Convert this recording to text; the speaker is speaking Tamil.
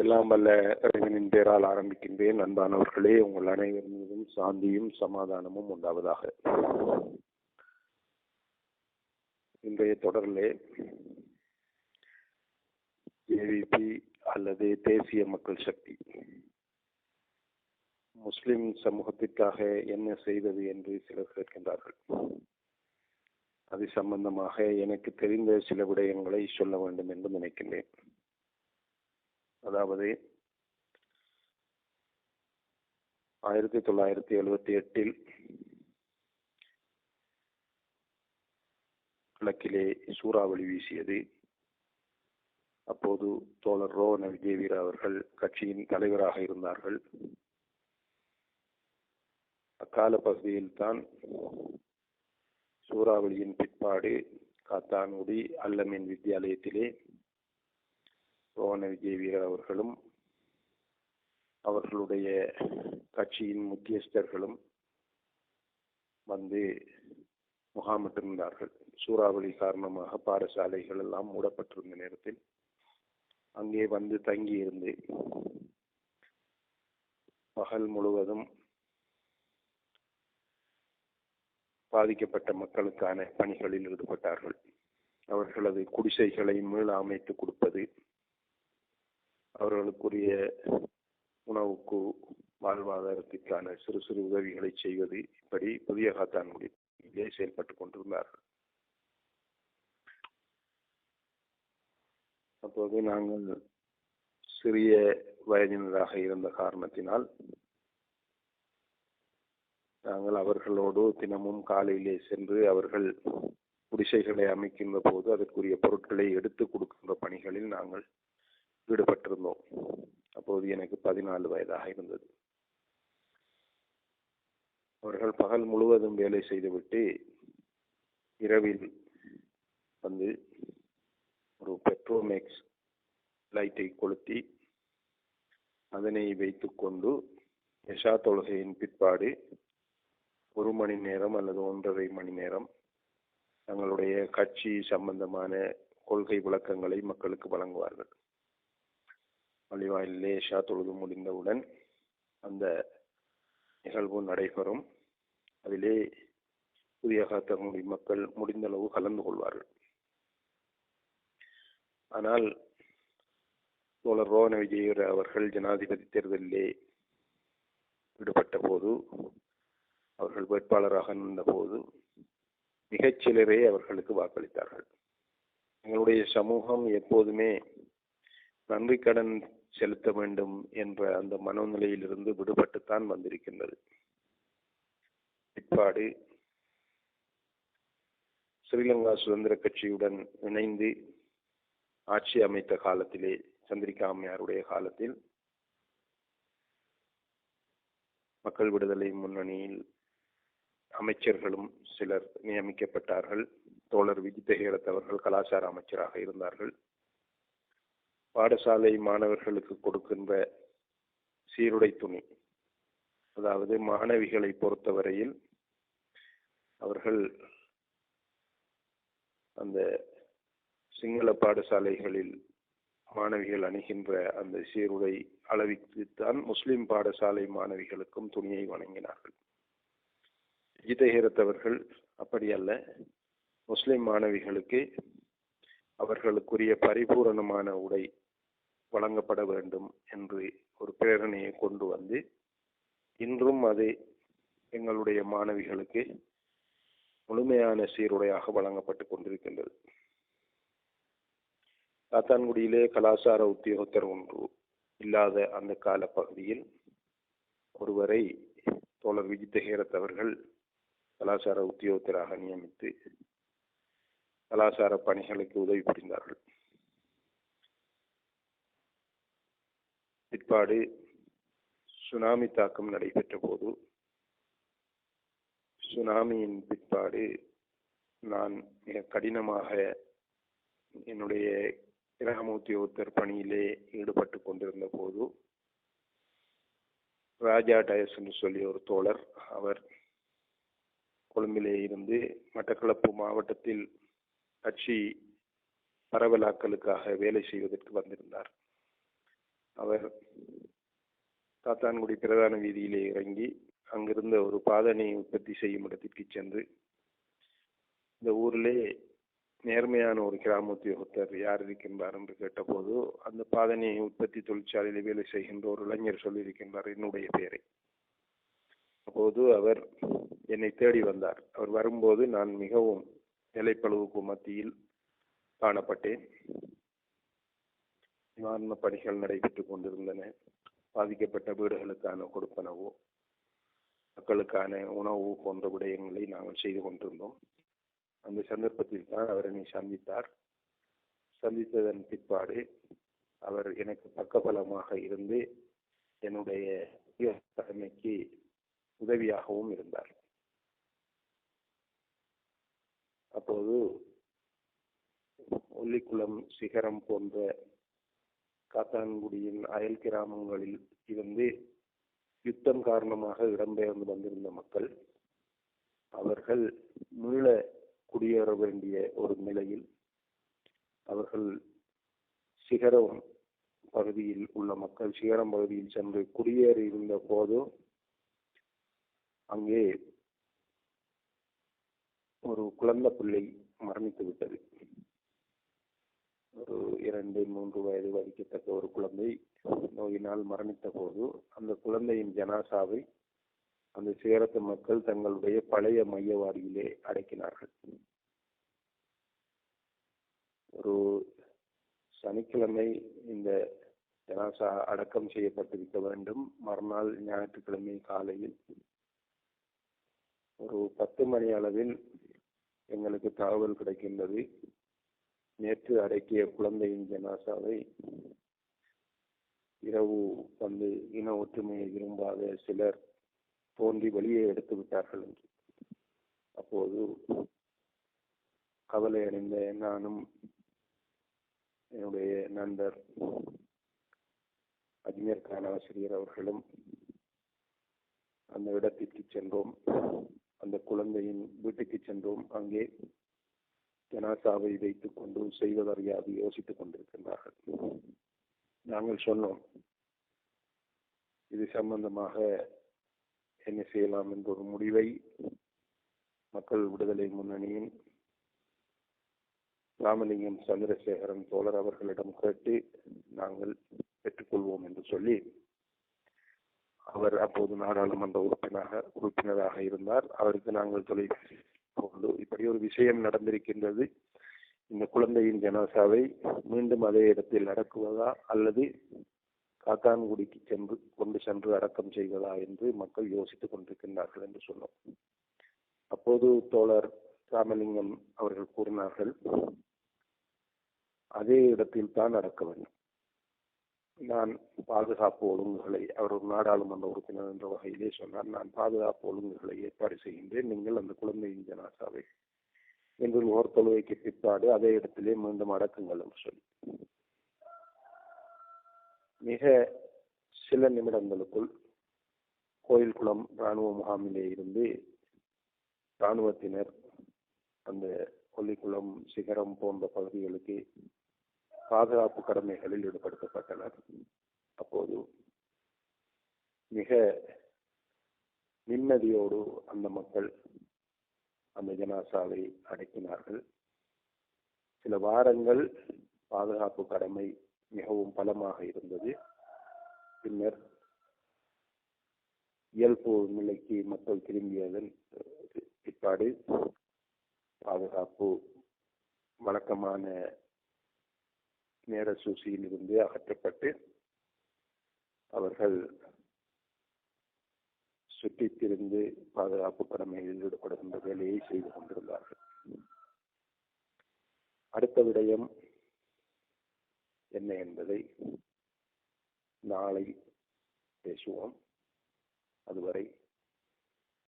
எல்லாம் வல்ல இறைவனின் பேரால் ஆரம்பிக்கின்றேன். அன்பானவர்களே உங்கள் அனைவர் மீதும் சாந்தியும் சமாதானமும் உண்டாவதாக. இன்றைய தொடரிலே ஏவிபி அல்லது தேசிய மக்கள் சக்தி. முஸ்லிம் சமூகத்திற்காக என்ன செய்தது என்று சிலர் கேட்கின்றார்கள். அது சம்பந்தமாக எனக்கு தெரிந்த சில விடயங்களை சொல்ல வேண்டும் என்று நினைக்கின்றேன். அதாவது ஆயிரத்தி தொள்ளாயிரத்தி எழுபத்தி எட்டில் கிழக்கிலே சூறாவளி வீசியது. அப்போது தோழர் ரோவன விஜயவீர அவர்கள் கட்சியின் தலைவராக இருந்தார்கள். அக்கால பகுதியில் தான் சூறாவளியின் பிற்பாடு காத்தான்குடி அல்லமின் வித்தியாலயத்திலே சோன விஜய் வீரர் அவர்களும் அவர்களுடைய கட்சியின் முக்கியஸ்தர்களும் வந்து முகாமிட்டிருந்தார்கள். சூறாவளி காரணமாக பாடசாலைகள் எல்லாம் மூடப்பட்டிருந்த நேரத்தில் அங்கே வந்து தங்கியிருந்து பகல் முழுவதும் பாதிக்கப்பட்ட மக்களுக்கான பணிகளில் ஈடுபட்டார்கள். அவர்களது குடிசைகளை மீள அமைத்து கொடுப்பது அவர்களுக்குரிய உணவுக்கு வாழ்வாதாரத்திற்கான சிறு சிறு உதவிகளை செய்வது இப்படி புதிய காத்தான்குடியிலே செயல்பட்டு கொண்டிருந்தார்கள். அப்போது நாங்கள் சிறிய வயதினராக இருந்த காரணத்தினால் நாங்கள் அவர்களோடு தினமும் காலையிலே சென்று அவர்கள் குடிசைகளை அமைக்கின்ற போது அதற்குரிய பொருட்களை எடுத்து கொடுக்கின்ற பணிகளில் நாங்கள் ஈடுபட்டிருந்தோம் அப்போது எனக்கு பதினாலு வயதாக இருந்தது. அவர்கள் பகல் முழுவதும் வேலை செய்துவிட்டு இரவில் வந்து ஒரு பெட்ரோமேக்ஸ் லைட்டை கொளுத்தி அதனை வைத்துக்கொண்டு யஷா தொழுகையின் பிற்பாடு ஒரு மணி நேரம் அல்லது ஒன்றரை மணி நேரம் தங்களுடைய கட்சி சம்பந்தமான கொள்கை விளக்கங்களை மக்களுக்கு வழங்குவார்கள். வழிவாயிலே ஷா தொழுது முடிந்தவுடன் அந்த நிகழ்வு நடைபெறும். அதிலே புதிய காத்தங்குடி மக்கள் முடிந்தளவு கலந்து கொள்வார்கள். ஆனால் தோழர் ரோவன விஜயர் அவர்கள் ஜனாதிபதி தேர்தலிலே ஈடுபட்ட போது அவர்கள் வேட்பாளராக நின்றபோது மிகச்சிலரே அவர்களுக்கு வாக்களித்தார்கள். எங்களுடைய சமூகம் எப்போதுமே நன்றி கடன் செலுத்த வேண்டும் என்ற அந்த மனோநிலையிலிருந்து விடுபட்டுத்தான் வந்திருக்கின்றது. பிற்பாடு ஸ்ரீலங்கா சுதந்திர கட்சியுடன் இணைந்து ஆட்சி அமைத்த காலத்திலே சந்திரிகா அம்மையாருடைய காலத்தில் மக்கள் விடுதலை முன்னணியில் அமைச்சர்களும் சிலர் நியமிக்கப்பட்டார்கள். தோழர் விஜித அவர்கள் கலாச்சார அமைச்சராக இருந்தார்கள். பாடசாலை மாணவர்களுக்கு கொடுக்கின்ற சீருடை துணி. அதாவது மாணவிகளை பொறுத்தவரையில் அவர்கள் அந்த சிங்கள பாடசாலைகளில் மாணவிகள் அணுகின்ற அந்த சீருடை அளவித்துத்தான் முஸ்லிம் பாடசாலை மாணவிகளுக்கும் துணியை வழங்கினார்கள் விஜிதஹீரத் அவர்கள் அப்படி அல்ல. முஸ்லிம் மாணவிகளுக்கு அவர்களுக்குரிய பரிபூரணமான உடை வழங்கப்பட வேண்டும் என்று ஒரு பிரேரணையை கொண்டு வந்து இன்றும் அதை எங்களுடைய மாணவிகளுக்கு முழுமையான சீருடையாக வழங்கப்பட்டு கொண்டிருக்கின்றது. காத்தான்குடியிலே கலாச்சார உத்தியோகத்தர் ஒன்று இல்லாத அந்த கால பகுதியில் ஒருவரை தோழர் விஜித்தஹேரத் அவர்கள் கலாச்சார உத்தியோகத்தராக நியமித்து கலாச்சார பணிகளுக்கு உதவி புரிந்தார்கள். பிற்பாடு சுனாமி தாக்கம் நடைபெற்ற போது சுனாமியின் பிற்பாடு நான் மிக கடினமாக என்னுடைய கிராம உத்தியோகத்தர் பணியிலே ஈடுபட்டு கொண்டிருந்த போது ராஜா டயஸ் என்று சொல்லி ஒரு தோழர் அவர் கொழும்பிலே இருந்து மட்டக்களப்பு மாவட்டத்தில் கட்சி பரவலாக்கலுக்காக வேலை செய்வதற்கு வந்திருந்தார். அவர் தாத்தான்குடி பிரதான வீதியிலே இறங்கி அங்கிருந்த ஒரு பாதனை உற்பத்தி செய்யும் இடத்திற்கு சென்று இந்த ஊரிலே நேர்மையான ஒரு கிராம உத்தியோகத்தர் யார் இருக்கின்றார் என்று கேட்டபோது அந்த பாதனை உற்பத்தி தொழிற்சாலையில் வேலை செய்கின்ற ஒரு இளைஞர் சொல்லியிருக்கின்றார் என்னுடைய பெயரை. அப்போது அவர் என்னை தேடி வந்தார். அவர் வரும்போது நான் மிகவும் நிலைப்பழுவுக்கு மத்தியில் காணப்பட்டேன். நிவாரண பணிகள் நடைபெற்றுக் கொண்டிருந்தன. பாதிக்கப்பட்ட வீடுகளுக்கான கொடுப்பனவோ மக்களுக்கான உணவு போன்ற விடயங்களை நாங்கள் செய்து கொண்டிருந்தோம். அந்த சந்தர்ப்பத்தில் தான் அவர் என்னை சந்தித்தார். சந்தித்ததன் பிற்பாடு அவர் எனக்கு பக்கபலமாக இருந்து என்னுடைய தலைமைக்கு உதவியாகவும் இருந்தார். அப்போது ஒல்லிக்குளம் சிகரம் போன்ற காத்தான்குடியின் அயல் கிராமங்களில் இருந்து யுத்தம் காரணமாக இடம்பெயர்ந்து வந்திருந்த மக்கள் அவர்கள் மீள குடியேற வேண்டிய ஒரு நிலையில் அவர்கள் சிகரம் பகுதியில் உள்ள மக்கள் சிகரம் பகுதியில் சென்று குடியேறி இருந்த போது அங்கே ஒரு குழந்தை பிள்ளை மரணித்து விட்டது. ஒரு இரண்டு மூன்று வயது வரிக்கத்தக்க ஒரு குழந்தை நோயினால் மரணித்த போது அந்த குழந்தையின் ஜனாசாவை அந்த சேரத்து மக்கள் தங்களுடைய பழைய மையவாடியிலே அடக்கினார்கள். ஒரு சனிக்கிழமை இந்த ஜனாசா அடக்கம் செய்யப்பட்டிருக்க வேண்டும். மறுநாள் ஞாயிற்றுக்கிழமை காலையில் ஒரு பத்து மணி அளவில் எங்களுக்கு தகவல் கிடைக்கின்றது. நேற்று அடக்கிய குழந்தையின் ஜனாசாவை இரவு வந்து இன ஒற்றுமையை விரும்பாத சிலர் தோன்றி வெளியே எடுத்து விட்டார்கள் என்று. அப்போது கவலை அடைந்த நானும் என்னுடைய நண்பர் அஜ்மீர் கான் ஆசிரியர் அவர்களும் அந்த இடத்திற்கு சென்றோம். அந்த குழந்தையின் வீட்டுக்கு சென்றோம். அங்கே ஜனாசாவை வைத்துக் கொண்டு செய்வதறியாது யோசித்துக் கொண்டிருக்கின்றார்கள். நாங்கள் சொன்னோம் இது சம்பந்தமாக என்ன செய்யலாம் என்ற ஒரு முடிவை மக்கள் விடுதலை முன்னணியின் ராமலிங்கம் சந்திரசேகரன் தோழர் அவர்களிடம் கேட்டு நாங்கள் பெற்றுக்கொள்வோம் என்று சொல்லி அவர் அப்போது நாடாளுமன்ற உறுப்பினராக உறுப்பினராக இருந்தார். அவருக்கு நாங்கள் தொலைபேசி இப்படி ஒரு விஷயம் நடந்திருக்கின்றது. இந்த குழந்தையின் ஜனாசாவை மீண்டும் அதே இடத்தில் அடக்குவதா அல்லது காத்தான்குடிக்கு சென்று கொண்டு சென்று அடக்கம் செய்வதா என்று மக்கள் யோசித்துக் கொண்டிருக்கின்றார்கள் என்று சொன்னோம். அப்போது தோழர் ராமலிங்கம் அவர்கள் கூறினார்கள் அதே இடத்தில் தான் அடக்க வேண்டும். நான் பாதுகாப்பு ஒழுங்குகளை அவர் ஒரு நாடாளுமன்ற உறுப்பினர் என்ற வகையிலே சொன்னார் நான் பாதுகாப்பு ஒழுங்குகளை ஏற்பாடு செய்கின்றேன். நீங்கள் அந்த குழந்தையின் ஜனாசாவை என்று ஓர் தொழுவைக்கு பிற்பாடு அதே இடத்திலே மீண்டும் அடக்குங்கள் என்று சொல்லி. மிக சில நிமிடங்களுக்குள் கோயில்குளம் இராணுவ முகாமிலே இருந்து இராணுவத்தினர் அந்த கொல்லிக்குளம் சிகரம் போன்ற பகுதிகளுக்கு பாதுகாப்பு கடமைகளில் ஈடுபடுத்தப்பட்டனர். அப்போது மிக நிம்மதியோடு அந்த மக்கள் அந்த ஜனாசாவை அடக்கினார்கள். சில வாரங்கள் பாதுகாப்பு கடமை மிகவும் பலமாக இருந்தது. பின்னர் இயல்பு நிலைக்கு மக்கள் திரும்பியதன் பிற்பாடு பாதுகாப்பு வழக்கமான நேர சூசியில் இருந்து அகற்றப்பட்டு அவர்கள் சுற்றித் திரிந்து பாதுகாப்பு கடமையில் ஈடுபடுகின்ற வேலையை செய்து கொண்டிருந்தார்கள். அடுத்த விடயம் என்ன என்பதை நாளை பேசுவோம். அதுவரை